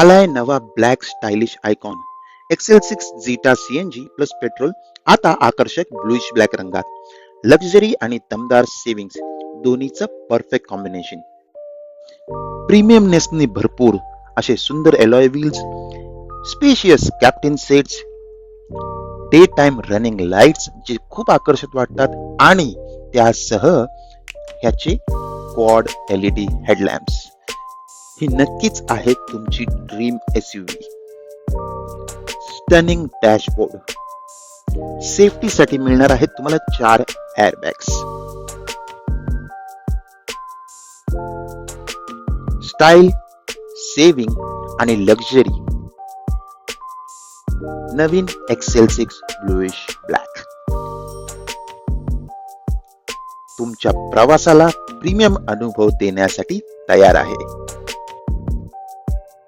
आलाय नवा black stylish icon. XL six Zeta CNG plus petrol आता आकर्षक ब्लूइश ब्लॅक रंगात. लक्झरी आणि दमदार सेव्हिंग्स दोन्हीचं परफेक्ट कॉम्बिनेशन प्रीमियमनेसनी भरपूर असे सुंदर alloy wheels spacious captain seats day time running lights जे खूप आकर्षक वाटतात आणि त्यासह ह्याचे क्वाड एलईडी हेडलॅम्प्स ही नक्कीच आहे तुमची dream S U V stunning dashboard सेफ्टीसाठी मिळणार आहेत तुम्हाला चार एअरबॅग्स स्टाईल सेविंग आणि लक्झरी नवीन एक्सेल सिक्स ब्लूइश ब्लॅक तुमच्या प्रवासाला प्रीमियम अनुभव देण्यासाठी तयार आहे.